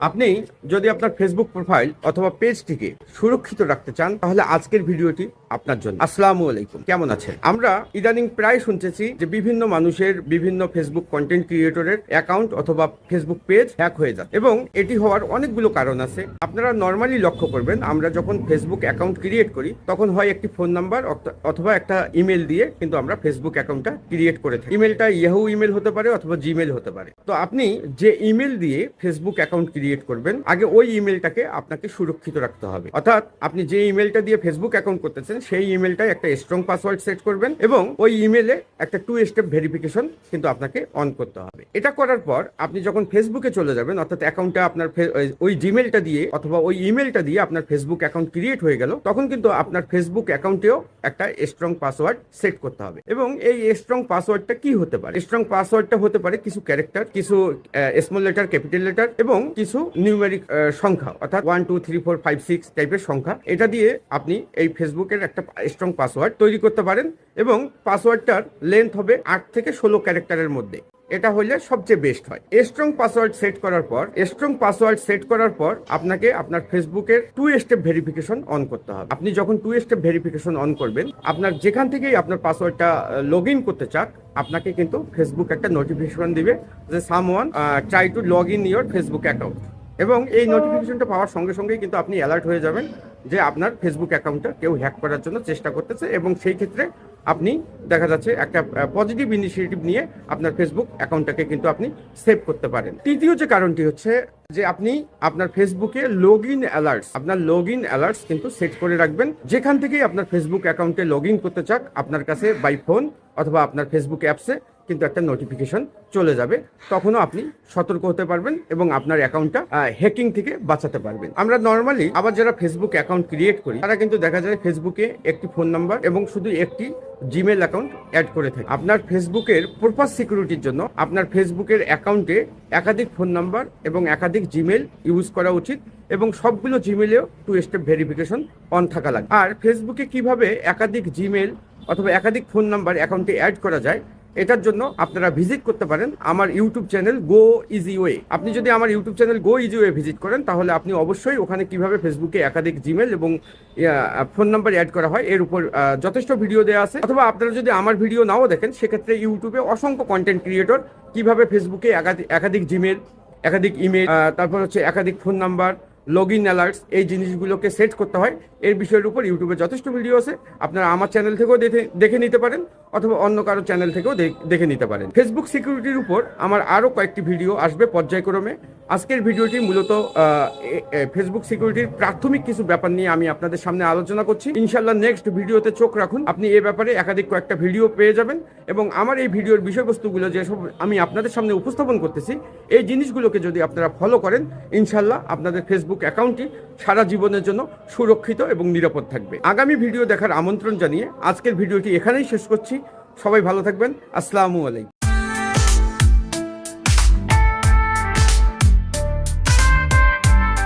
আপনি যদি আপনার ফেসবুক প্রোফাইল অথবা পেজটিকে সুরক্ষিত রাখতে চান তাহলে আজকের ভিডিওটি আপনার জন্য। আসসালামু আলাইকুম। কেমন আছেন? আমরা ইদানিং প্রায় শুনতেছি যে বিভিন্ন মানুষের বিভিন্ন ফেসবুক কন্টেন্ট ক্রিয়েটরের অ্যাকাউন্ট অথবা ফেসবুক পেজ হ্যাক হয়ে যায় এবং এটি হওয়ার অনেকগুলো কারণ আছে। আপনারা নর্মালি লক্ষ্য করবেন, আমরা যখন ফেসবুক অ্যাকাউন্ট ক্রিয়েট করি, তখন হয় একটি ফোন নাম্বার অথবা একটা ইমেল দিয়ে কিন্তু আমরা ফেসবুক অ্যাকাউন্টটা ক্রিয়েট করে থাকি। ইমেলটা ইয়াহু ইমেল হতে পারে অথবা জিমেল হতে পারে। তো আপনি যে ইমেল দিয়ে ফেসবুক অ্যাকাউন্ট ক্রিয়েট করবেন, আগে ওই ইমেলটাকে আপনাকে সুরক্ষিত রাখতে হবে। অর্থাৎ আপনি যে ইমেলটা দিয়ে ফেসবুক অ্যাকাউন্ট করতেছেন সেই ইমেলটায় একটা স্ট্রং পাসওয়ার্ড সেট করবেন এবং ওই ইমেলে একটা টু স্টেপ ভেরিফিকেশন কিন্তু আপনাকে অন করতে হবে। এটা করার পর আপনি যখন ফেসবুকে চলে যাবেন, অর্থাৎ অ্যাকাউন্টটা আপনার ওই জিমেলটা দিয়ে অথবা ওই ইমেলটা দিয়ে আপনার ফেসবুক অ্যাকাউন্ট ক্রিয়েট হয়ে গেল, তখন কিন্তু আপনার ফেসবুক অ্যাকাউন্টেও একটা স্ট্রং পাসওয়ার্ড সেট করতে হবে। এবং এই স্ট্রং পাসওয়ার্ডটা কি হতে পারে? স্ট্রং পাসওয়ার্ডটা হতে পারে কিছু ক্যারেক্টার কিছু স্মল লেটার ক্যাপিটাল লেটার এবং কিছু নিউমেরিক সংখ্যা, অর্থাৎ one two three four five six টাইপের সংখ্যা। এটা দিয়ে আপনি এই ফেসবুকের একটা স্ট্রং পাসওয়ার্ড তৈরি করতে পারেন এবং পাসওয়ার্ডটার লেন্থ হবে আট থেকে ষোলো ক্যারেক্টারের মধ্যে। এটা হলে সবচেয়ে বেস্ট হয়। স্ট্রং পাসওয়ার্ড সেট করার পর স্ট্রং পাসওয়ার্ড সেট করার পর আপনাকে আপনার ফেসবুকের টু স্টেপ ভেরিফিকেশন অন করতে হবে। আপনি যখন টু স্টেপ ভেরিফিকেশন অন করবেন, আপনার যেখান থেকেই আপনার পাসওয়ার্ডটা লগ ইন করতে চাক, আপনাকে কিন্তু ফেসবুক একটা নোটিফিকেশন দিবে যে someone try to log in your Facebook account এবং এই নোটিফিকেশনটা পাওয়ার সঙ্গে সঙ্গেই কিন্তু আপনি অ্যালার্ট হয়ে যাবেন যে আপনার ফেসবুক অ্যাকাউন্টটা কেউ হ্যাক করার জন্য চেষ্টা করতেছে এবং সেই ক্ষেত্রে আপনি দেখা যাচ্ছে একটা পজিটিভ ইনিশিয়েটিভ নিয়ে আপনার ফেসবুক অ্যাকাউন্টটাকে কিন্তু আপনি সেভ করতে পারেন। তৃতীয় যে কারণটি হচ্ছে যে আপনি আপনার ফেসবুকে লগ ইন অ্যালার্টস আপনার লগ ইন অ্যালার্টস কিন্তু সেট করে রাখবেন। যেখান থেকেই আপনার ফেসবুক অ্যাকাউন্টে লগ ইন করতে চাক আপনার কাছে বাই ফোন অথবা আপনার ফেসবুক অ্যাপসে কিন্তু একটা নোটিফিকেশন চলে যাবে, তখনও আপনি সতর্ক হতে পারবেন এবং আপনার অ্যাকাউন্টটা হ্যাকিং থেকে বাঁচাতে পারবেন। আমরা নর্মালি আবার যারা ফেসবুক অ্যাকাউন্ট ক্রিয়েট করি, তারা কিন্তু দেখা যায় ফেসবুকে একটি ফোন নাম্বার এবং শুধু একটি জিমেল অ্যাকাউন্ট অ্যাড করে থাকে। আপনার ফেসবুকের পারপাস সিকিউরিটির জন্য আপনার ফেসবুকের অ্যাকাউন্টে একাধিক ফোন নাম্বার এবং একাধিক জিমেল ইউজ করা উচিত এবং সবগুলো জিমেলেও টু স্টেপ ভেরিফিকেশন অন থাকা লাগে। আর ফেসবুকে কীভাবে একাধিক জিমেল অথবা একাধিক ফোন নাম্বার অ্যাকাউন্টে অ্যাড করা যায় এটার জন্য আপনারা ভিজিট করতে পারেন আমার YouTube channel Go Easy Way আপনি যদি আমার YouTube channel Go Easy Way visit করেন, তাহলে আপনি অবশ্যই ওখানে কীভাবে ফেসবুকে একাধিক জিমেল এবং ফোন নাম্বার অ্যাড করা হয়, এর উপর যথেষ্ট ভিডিও দেওয়া আছে। অথবা আপনারা যদি আমার ভিডিও নাও দেখেন, সেক্ষেত্রে ইউটিউবে অসংখ্য কন্টেন্ট ক্রিয়েটর কীভাবে ফেসবুকে একাধিক একাধিক জিমেল একাধিক ইমেল তারপর হচ্ছে একাধিক phone number log in alerts এই জিনিসগুলোকে সেট করতে হয়। এর বিষয়ের উপর ইউটিউবে যথেষ্ট ভিডিও আছে। আপনারা আমার চ্যানেল থেকেও দেখে নিতে পারেন, অথবা অন্য কারও চ্যানেল থেকেও দেখ- দেখে নিতে পারেন। ফেসবুক সিকিউরিটির উপর আমার আরও কয়েকটি ভিডিও আসবে পর্যায়ক্রমে। আজকের ভিডিওটি মূলত ফেসবুক সিকিউরিটির প্রাথমিক কিছু ব্যাপার নিয়ে আমি আপনাদের সামনে আলোচনা করছি। ইনশাল্লাহ নেক্সট ভিডিওতে চোখ রাখুন। আপনি এ ব্যাপারে একাধিক কয়েকটা ভিডিও পেয়ে যাবেন এবং আমার এই ভিডিওর বিষয়বস্তুগুলো যেসব আমি আপনাদের সামনে উপস্থাপন করতেছি, এই জিনিসগুলোকে যদি আপনারা ফলো করেন ইনশাল্লাহ আপনাদের ফেসবুক অ্যাকাউন্টটি সারা জীবনের জন্য সুরক্ষিত এবং নিরাপদ থাকবে। আগামী ভিডিও দেখার আমন্ত্রণ জানিয়ে আজকের ভিডিওটি এখানেই শেষ করছি। সবাই ভালো থাকবেন। আসসালামু আলাইকুম।